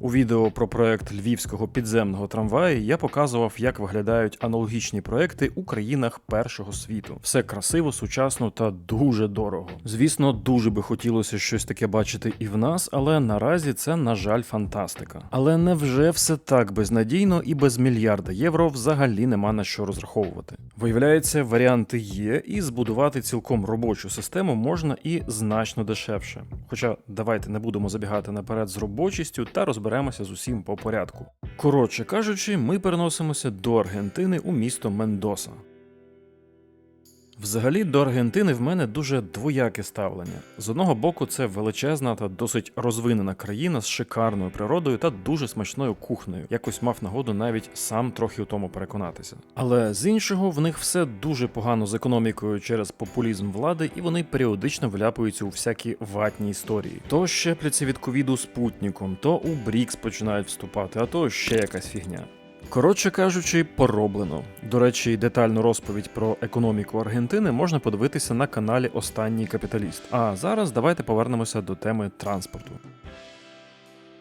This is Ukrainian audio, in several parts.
У відео про проект львівського підземного трамваю я показував, як виглядають аналогічні проекти у країнах першого світу. Все красиво, сучасно та дуже дорого. Звісно, дуже би хотілося щось таке бачити і в нас, але наразі це, на жаль, фантастика. Але невже все так безнадійно і без мільярда євро взагалі нема на що розраховувати? Виявляється, варіанти є, і збудувати цілком робочу систему можна і значно дешевше. Хоча давайте не будемо забігати наперед з робочістю та розберемося з усім по порядку. Коротше кажучи, ми переносимося до Аргентини у місто Мендоса. Взагалі до Аргентини в мене дуже двояке ставлення. З одного боку, це величезна та досить розвинена країна з шикарною природою та дуже смачною кухнею. Якось мав нагоду навіть сам трохи у тому переконатися. Але з іншого, в них все дуже погано з економікою через популізм влади, і вони періодично вляпуються у всякі ватні історії. То щепляться від ковіду спутником, то у Брікс починають вступати, а то ще якась фігня. Коротше кажучи, пороблено. До речі, детальну розповідь про економіку Аргентини можна подивитися на каналі Останній капіталіст. А зараз давайте повернемося до теми транспорту.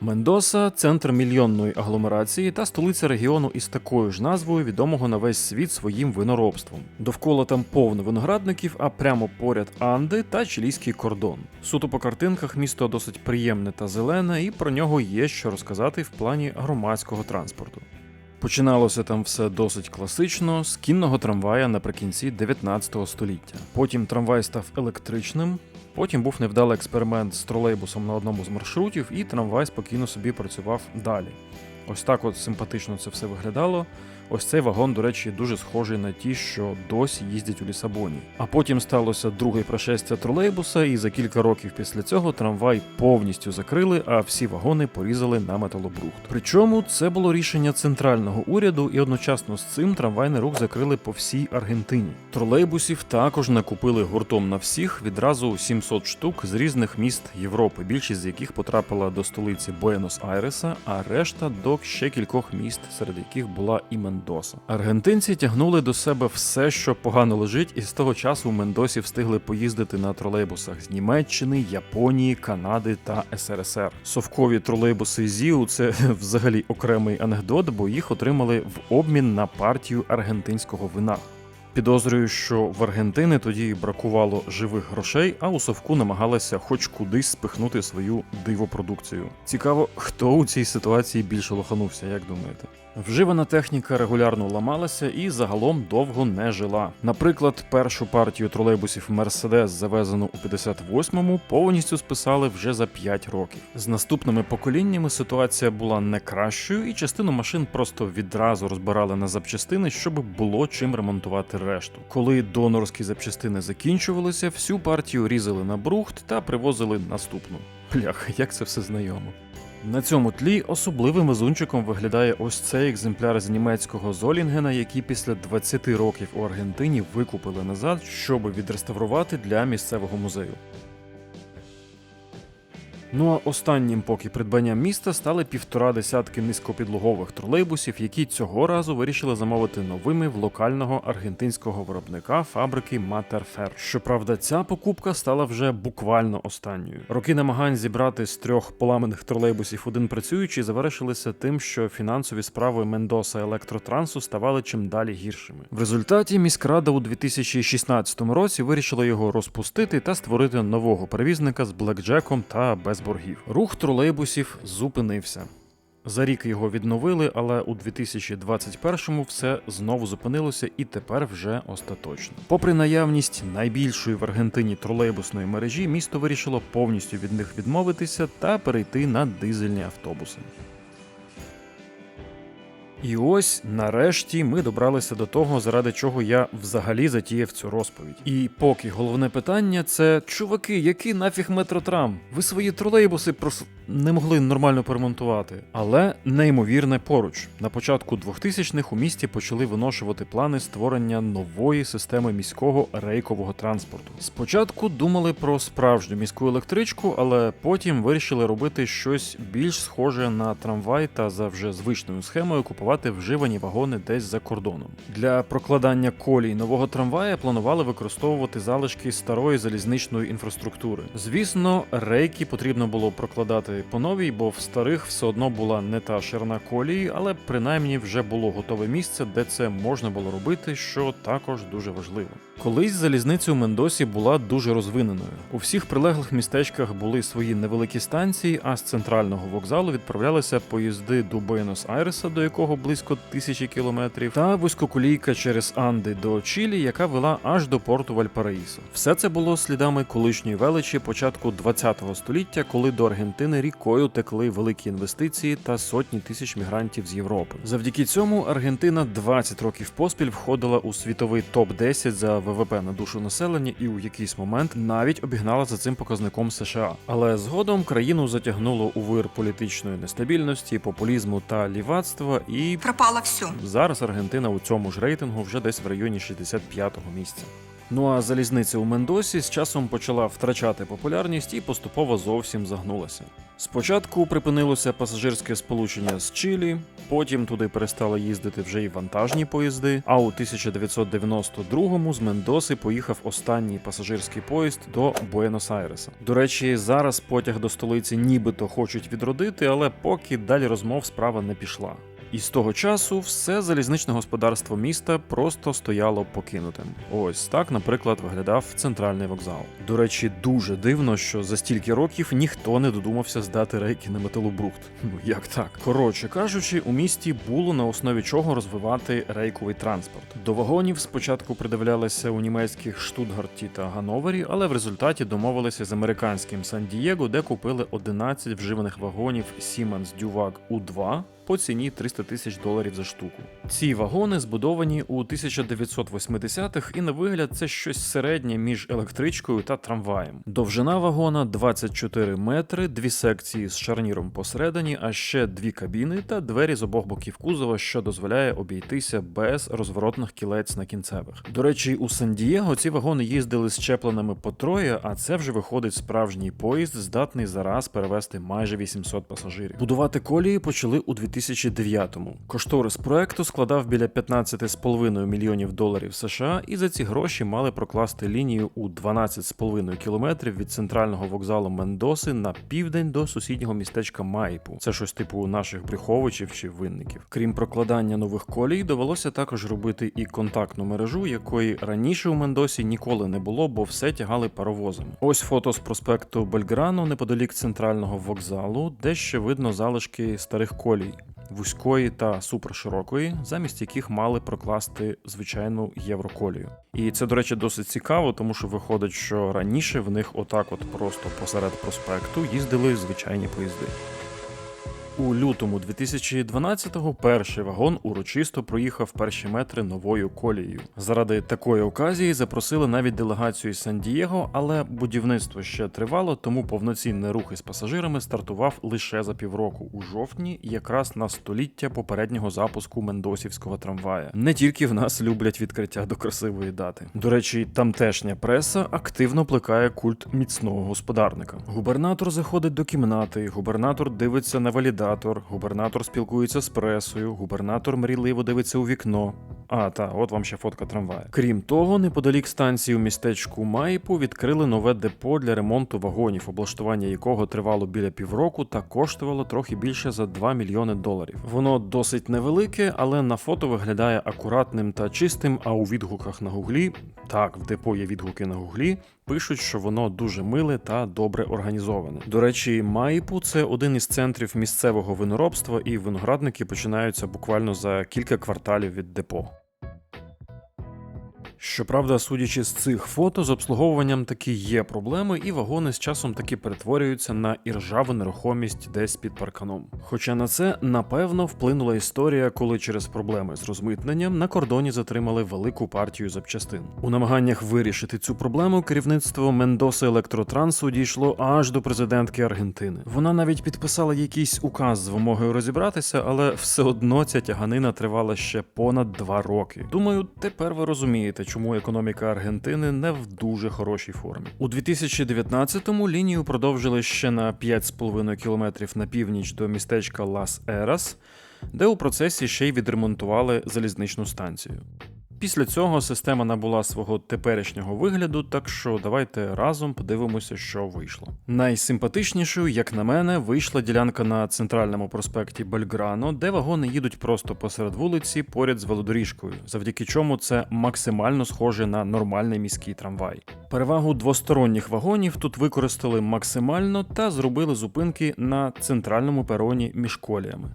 Мендоса центр мільйонної агломерації та столиця регіону із такою ж назвою, відомого на весь світ своїм виноробством. Довкола там повно виноградників, а прямо поряд Анди та чилійський кордон. Суто по картинках місто досить приємне та зелене, і про нього є що розказати в плані громадського транспорту. Починалося там все досить класично з кінного трамвая наприкінці 19 століття. Потім трамвай став електричним. Потім був невдалий експеримент з тролейбусом на одному з маршрутів, і трамвай спокійно собі працював далі. Ось так от симпатично це все виглядало. Ось цей вагон, до речі, дуже схожий на ті, що досі їздять у Лісабоні. А потім сталося друге пришестя тролейбуса, і за кілька років після цього трамвай повністю закрили, а всі вагони порізали на металобрухт. Причому це було рішення центрального уряду, і одночасно з цим трамвайний рух закрили по всій Аргентині. Тролейбусів також накупили гуртом на всіх відразу 700 штук з різних міст Європи, більшість з яких потрапила до столиці Буенос-Айреса, а решта до ще кількох міст, серед яких була і Мендоса. Аргентинці тягнули до себе все, що погано лежить, і з того часу Мендосі встигли поїздити на тролейбусах з Німеччини, Японії, Канади та СРСР. Совкові тролейбуси ЗІУ це взагалі окремий анекдот, бо їх отримали в обмін на партію аргентинського вина. Підозрюю, що в Аргентини тоді бракувало живих грошей, а у совку намагалися хоч кудись спихнути свою дивопродукцію. Цікаво, хто у цій ситуації більше лоханувся, як думаєте? Вживана техніка регулярно ламалася і загалом довго не жила. Наприклад, першу партію тролейбусів Мерседес, завезену у 58-му, повністю списали вже за 5 років. З наступними поколіннями ситуація була не кращою, і частину машин просто відразу розбирали на запчастини, щоб було чим ремонтувати решту. Коли донорські запчастини закінчувалися, всю партію різали на брухт та привозили наступну. Блях, як це все знайомо. На цьому тлі особливим везунчиком виглядає ось цей екземпляр з німецького Золінгена, який після 20 років у Аргентині викупили назад, щоб відреставрувати для місцевого музею. Ну а останнім поки придбанням міста стали півтора десятки низькопідлогових тролейбусів, які цього разу вирішили замовити новими в локального аргентинського виробника фабрики Матерфер. Щоправда, ця покупка стала вже буквально останньою. Роки намагань зібрати з трьох поламаних тролейбусів один працюючий завершилися тим, що фінансові справи Мендоса Електротрансу ставали чим далі гіршими. В результаті міськрада у 2016 році вирішила його розпустити та створити нового перевізника з блекджеком та без боргів. Рух тролейбусів зупинився. За рік його відновили, але у 2021-му все знову зупинилося і тепер вже остаточно. Попри наявність найбільшої в Аргентині тролейбусної мережі, місто вирішило повністю від них відмовитися та перейти на дизельні автобуси. І ось нарешті ми добралися до того, заради чого я взагалі затіяв цю розповідь. І поки головне питання це чуваки, який нафіг метротрам? Ви свої тролейбуси просто не могли нормально поремонтувати. Але неймовірне поруч. На початку 2000-х у місті почали виношувати плани створення нової системи міського рейкового транспорту. Спочатку думали про справжню міську електричку, але потім вирішили робити щось більш схоже на трамвай та за вже звичною схемою купувати вживані вагони десь за кордоном. Для прокладання колій нового трамвая планували використовувати залишки старої залізничної інфраструктури. Звісно, рейки потрібно було прокладати по новій, бо в старих все одно була не та ширина колії, але принаймні вже було готове місце, де це можна було робити, що також дуже важливо. Колись залізниця у Мендосі була дуже розвиненою. У всіх прилеглих містечках були свої невеликі станції, а з центрального вокзалу відправлялися поїзди до Буенос-Айреса, до якого близько тисячі кілометрів, та вузькоколійка через Анди до Чилі, яка вела аж до порту Вальпараїсо. Все це було слідами колишньої величі початку 20-го століття, коли до Аргентини рікою текли великі інвестиції та сотні тисяч мігрантів з Європи. Завдяки цьому Аргентина 20 років поспіль входила у світовий топ 10 за ВВП на душу населення і у якийсь момент навіть обігнала за цим показником США. Але згодом країну затягнуло у вир політичної нестабільності, популізму та лівацтва, і пропало все. зараз Аргентина у цьому ж рейтингу вже десь в районі 65-го місця. Ну а залізниця у Мендосі з часом почала втрачати популярність і поступово зовсім загнулася. Спочатку припинилося пасажирське сполучення з Чилі, потім туди перестали їздити вже й вантажні поїзди. А у 1992-му з Мендоси поїхав останній пасажирський поїзд до Буенос-Айреса. До речі, зараз потяг до столиці нібито хочуть відродити, але поки далі розмов справа не пішла. І з того часу все залізничне господарство міста просто стояло покинутим. Ось так, наприклад, виглядав центральний вокзал. До речі, дуже дивно, що за стільки років ніхто не додумався здати рейки на металобрухт. Ну як так? Коротше кажучи, у місті було на основі чого розвивати рейковий транспорт. До вагонів спочатку придивлялися у німецьких Штутгарті та Гановері, але в результаті домовилися з американським Сан-Дієго, де купили 11 вживаних вагонів Siemens Duvag U2 по ціні 300 тисяч доларів за штуку. Ці вагони збудовані у 1980-х, і на вигляд це щось середнє між електричкою та трамваєм. Довжина вагона 24 метри, дві секції з шарніром посередині, а ще дві кабіни та двері з обох боків кузова, що дозволяє обійтися без розворотних кілець на кінцевих. До речі, у Сан-Дієго ці вагони їздили з чепленими по троє, а це вже виходить справжній поїзд, здатний зараз перевезти майже 800 пасажирів. Будувати колії почали у 2009-му. Кошторис проекту складав біля 15,5 мільйонів доларів США, і за ці гроші мали прокласти лінію у 12,5 кілометрів від центрального вокзалу Мендоси на південь до сусіднього містечка Майпу. Це щось типу наших Брюховичів чи винників. Крім прокладання нових колій, довелося також робити і контактну мережу, якої раніше у Мендосі ніколи не було, бо все тягали паровозами. Ось фото з проспекту Бельграно неподалік центрального вокзалу, де ще видно залишки старих колій. Вузької та суперширокої, замість яких мали прокласти звичайну євроколію. І це, до речі, досить цікаво, тому що виходить, що раніше в них отак, от просто посеред проспекту, їздили звичайні поїзди. У лютому 2012-го перший вагон урочисто проїхав перші метри новою колією. Заради такої оказії запросили навіть делегацію із Сан-Дієго, але будівництво ще тривало, тому повноцінний рух із пасажирами стартував лише за півроку у жовтні, якраз на століття попереднього запуску мендосівського трамвая. Не тільки в нас люблять відкриття до красивої дати. До речі, тамтешня преса активно плекає культ міцного господарника. Губернатор заходить до кімнати, губернатор дивиться на валідатор, губернатор спілкується з пресою, губернатор мрійливо дивиться у вікно. А, та, от вам ще фотка трамвая. Крім того, неподалік станції у містечку Майпу відкрили нове депо для ремонту вагонів, облаштування якого тривало біля півроку та коштувало трохи більше за 2 мільйони доларів. Воно досить невелике, але на фото виглядає акуратним та чистим. А у відгуках на гуглі, так, в депо є відгуки на гуглі, пишуть, що воно дуже миле та добре організоване. До речі, Маїпу це один із центрів місцевого виноробства, і виноградники починаються буквально за кілька кварталів від депо. Щоправда, судячи з цих фото, з обслуговуванням таки є проблеми, і вагони з часом таки перетворюються на іржаву нерухомість десь під парканом. Хоча на це напевно вплинула історія, коли через проблеми з розмитненням на кордоні затримали велику партію запчастин. У намаганнях вирішити цю проблему керівництво Мендоса Електротрансу дійшло аж до президентки Аргентини. Вона навіть підписала якийсь указ з вимогою розібратися, але все одно ця тяганина тривала ще понад два роки. Думаю, тепер ви розумієте, чому економіка Аргентини не в дуже хорошій формі. У 2019-му лінію продовжили ще на 5,5 кілометрів на північ до містечка Лас Ерас, де у процесі ще й відремонтували залізничну станцію. Після цього система набула свого теперішнього вигляду, так що давайте разом подивимося, що вийшло. Найсимпатичнішою, як на мене, вийшла ділянка на центральному проспекті Бельграно, де вагони їдуть просто посеред вулиці поряд з велодоріжкою, завдяки чому це максимально схоже на нормальний міський трамвай. Перевагу двосторонніх вагонів тут використали максимально та зробили зупинки на центральному пероні між коліями.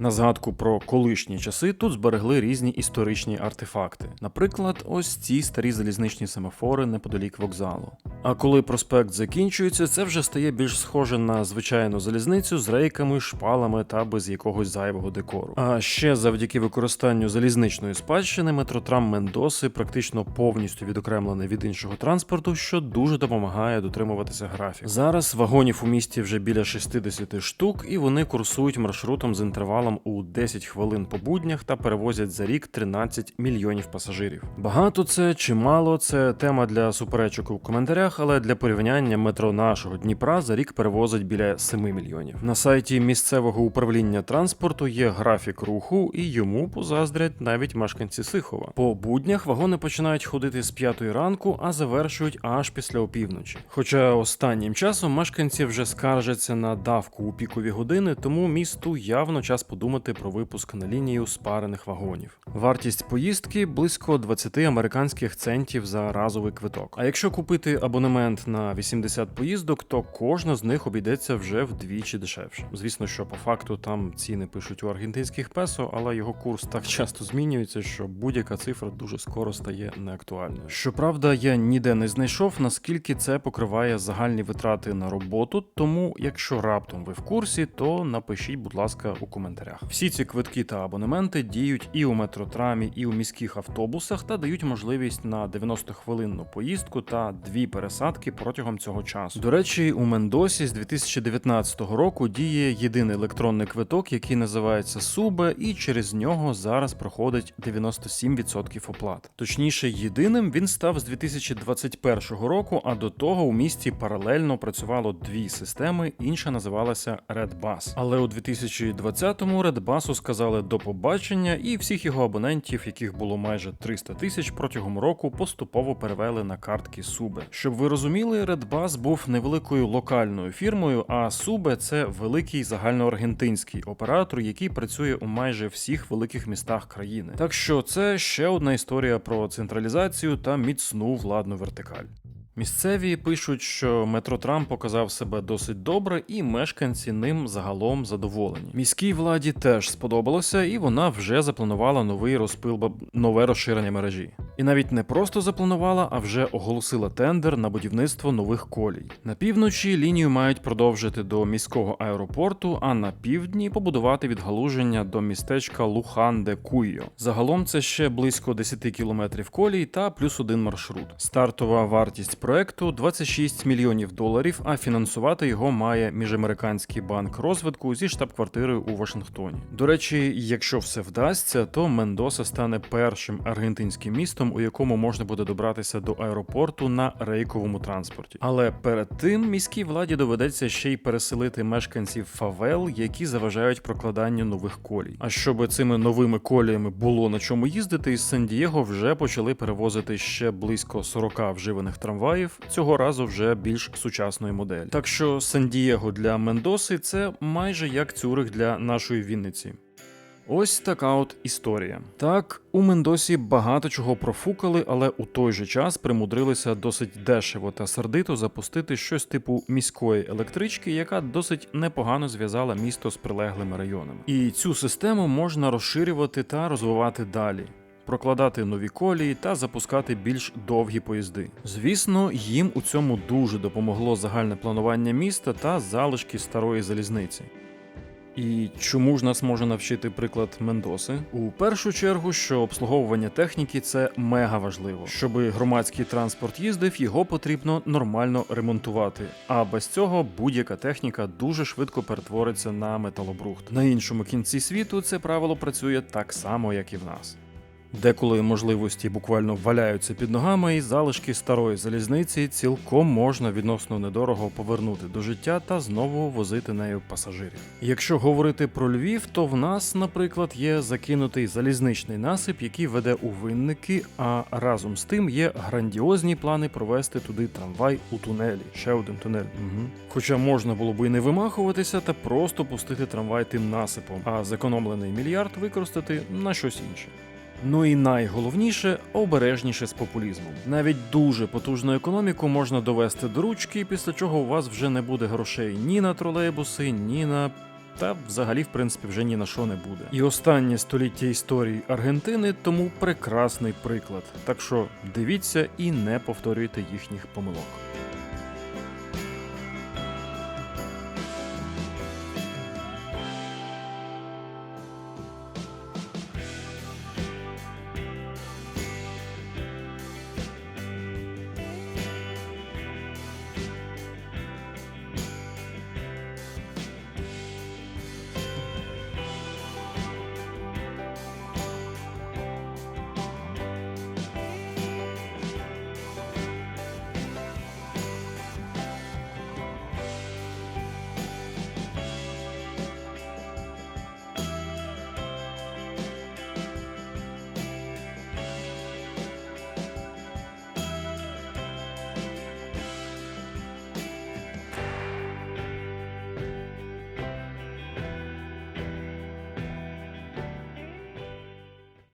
На згадку про колишні часи тут зберегли різні історичні артефакти, наприклад, ось ці старі залізничні семафори неподалік вокзалу. А коли проспект закінчується, це вже стає більш схоже на звичайну залізницю з рейками, шпалами та без якогось зайвого декору. А ще завдяки використанню залізничної спадщини метротрам Мендоси практично повністю відокремлений від іншого транспорту, що дуже допомагає дотримуватися графіку. Зараз вагонів у місті вже біля 60 штук, і вони курсують маршрутом з інтервалом у 10 хвилин по буднях та перевозять за рік 13 мільйонів пасажирів. Багато це чи мало це тема для суперечок у коментарях, але для порівняння метро нашого Дніпра за рік перевозить біля 7 мільйонів. На сайті місцевого управління транспорту є графік руху, і йому позаздрять навіть мешканці Сихова. По буднях вагони починають ходити з 5 ранку, а завершують аж після опівночі. Хоча останнім часом мешканці вже скаржаться на давку у пікові години, тому місту явно час подумати про випуск на лінію спарених вагонів. Вартість поїздки близько 20 американських центів за разовий квиток. А якщо купити абонемент на 80 поїздок, то кожна з них обійдеться вже вдвічі дешевше. Звісно, що по факту там ціни пишуть у аргентинських песо, але його курс так часто змінюється, що будь-яка цифра дуже скоро стає неактуальною. Щоправда, я ніде не знайшов, наскільки це покриває загальні витрати на роботу. Тому, якщо раптом ви в курсі, то напишіть, будь ласка, у коментарях. Всі ці квитки та абонементи діють і у метротрамі, і у міських автобусах та дають можливість на 90-хвилинну поїздку та дві пересадки протягом цього часу. До речі, у Мендосі з 2019 року діє єдиний електронний квиток, який називається Субе, і через нього зараз проходить 97% оплат. Точніше, єдиним він став з 2021 року, а до того у місті паралельно працювало дві системи, інша називалася RedBus. Але у 2020-му Redbus сказали до побачення, і всіх його абонентів, яких було майже 300 тисяч протягом року, поступово перевели на картки Субе. Щоб ви розуміли, Redbus був невеликою локальною фірмою, а Sube – це великий загальноаргентинський оператор, який працює у майже всіх великих містах країни. Так що це ще одна історія про централізацію та міцну владну вертикаль. Місцеві пишуть, що метро Трам показав себе досить добре, і мешканці ним загалом задоволені. Міській владі теж сподобалося, і вона вже запланувала новий розпил нове розширення мережі. І навіть не просто запланувала, а вже оголосила тендер на будівництво нових колій. На півночі лінію мають продовжити до міського аеропорту, а на півдні побудувати відгалуження до містечка Лухан де Куйо. Загалом це ще близько 10 кілометрів колій та плюс один маршрут. Стартова вартість проекту 26 мільйонів доларів, а фінансувати його має міжамериканський банк розвитку зі штаб-квартирою у Вашингтоні. До речі, якщо все вдасться, то Мендоса стане першим аргентинським містом, у якому можна буде добратися до аеропорту на рейковому транспорті. Але перед тим міській владі доведеться ще й переселити мешканців фавел, які заважають прокладанню нових колій. А щоб цими новими коліями було на чому їздити, із Сан-Дієго вже почали перевозити ще близько 40 вживаних трамваїв, цього разу вже більш сучасної моделі. Так що Сан-Дієго для Мендоси це майже як Цюрих для нашої Вінниці. Ось така от історія. Так, у Мендосі багато чого профукали, але у той же час примудрилися досить дешево та сердито запустити щось типу міської електрички, яка досить непогано зв'язала місто з прилеглими районами. І цю систему можна розширювати та розвивати далі. Прокладати нові колії та запускати більш довгі поїзди. Звісно, їм у цьому дуже допомогло загальне планування міста та залишки старої залізниці. І чому ж нас може навчити приклад Мендоси? У першу чергу, що обслуговування техніки це мега важливо. Щоб громадський транспорт їздив, його потрібно нормально ремонтувати. А без цього будь-яка техніка дуже швидко перетвориться на металобрухт. На іншому кінці світу це правило працює так само, як і в нас. Деколи можливості буквально валяються під ногами, і залишки старої залізниці цілком можна відносно недорого повернути до життя та знову возити нею пасажирів. Якщо говорити про Львів, то в нас, наприклад, є закинутий залізничний насип, який веде у винники, а разом з тим є грандіозні плани провести туди трамвай у тунелі. Ще один тунель. Угу. Хоча можна було би і не вимахуватися та просто пустити трамвай тим насипом, а зекономлений мільярд використати на щось інше. Ну і найголовніше обережніше з популізмом. Навіть дуже потужну економіку можна довести до ручки, після чого у вас вже не буде грошей ні на тролейбуси, ні на. Та взагалі, в принципі, вже ні на що не буде. І останнє століття історії Аргентини тому прекрасний приклад. Так що дивіться і не повторюйте їхніх помилок.